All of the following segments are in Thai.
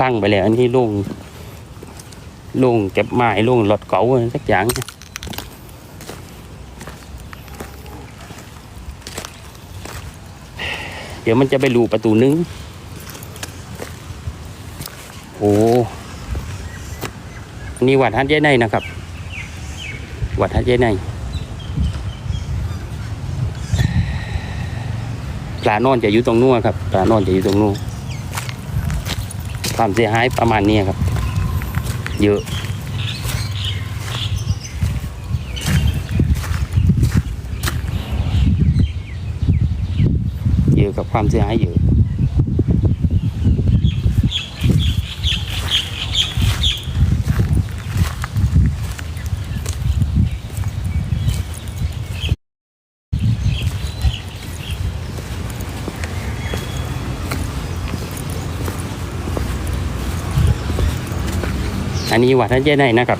พังไปแล้ว อันนี้ล่งล่งเก็บไม้ล่งรถเก๋าอะไรสักอย่างเดี๋ยวมันจะไปรูประตูนึง โอ้นี่วัดฮัทเย้ในนะครับ วัดฮัทเย้ในปลานอนจะอยู่ตรงนู้นครับปลานอนจะอยู่ตรงนู้น ความเสียหายประมาณนี้ครับ เยอะ เยอะกับความเสียหายเยอะ อันนี้วัดท่านเจ้ไหนนะครับ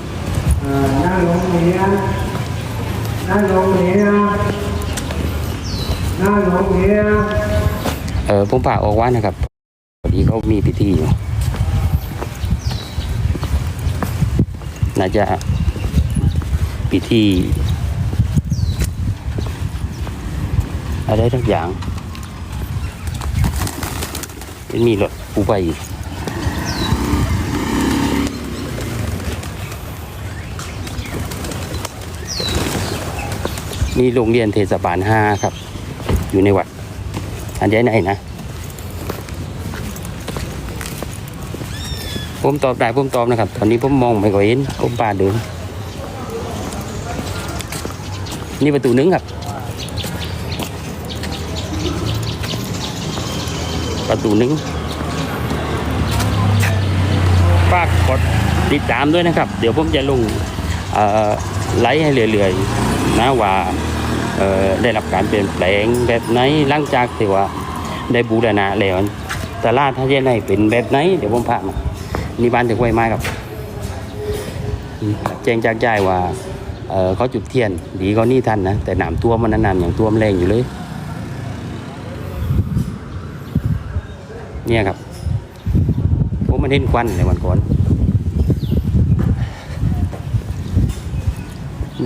เอ่อนั่งลงนี้นะนั่งลงนี้นะนั่งลงนี้นะเออผมฝากออกว่านะครับพอดีเขามีพิธีอยู่น่าจะพิธีอะไรทั้งอย่างเป็นมีรถผู้ไปอีก มีโรงเรียนเทศบาลห้าครับ อยู่ในวัด อันใหญ่ไหนนะ ผมตอบได้ผมตอบนะครับ ตอนนี้ผมมองไม่ค่อยเห็นผมปาเดินนี่ประตูหนึงครับ ประตูหนึงฝากกดติดตามด้วยนะครับ เดี๋ยวผมจะลงไลฟ์ให้เรื่อยๆนะว่า ได้รับการเปลี่ยนแปลงแบบไหนหลังจากที่ว่าได้บูรณะแล้วตลาดท่าเยนในเป็นแบบไหนเดี๋ยวผมพามานี่บ้านถึงไว้ไม้ครับแจ้งจากยายว่าเขาจุดเทียน ดีก็นี่ทันนะ แต่หน้ำท่วมันนั้นน้ำอย่างท่วมแรงอยู่เลยเนี่ยครับผมมันเห็นควันในวันก่อน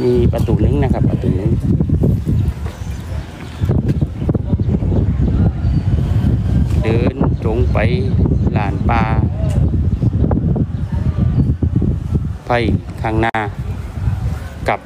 มีประตูหนึงนะครับ ประตูหนึงเดิน ไปลานปลาไปข้างหน้ากับ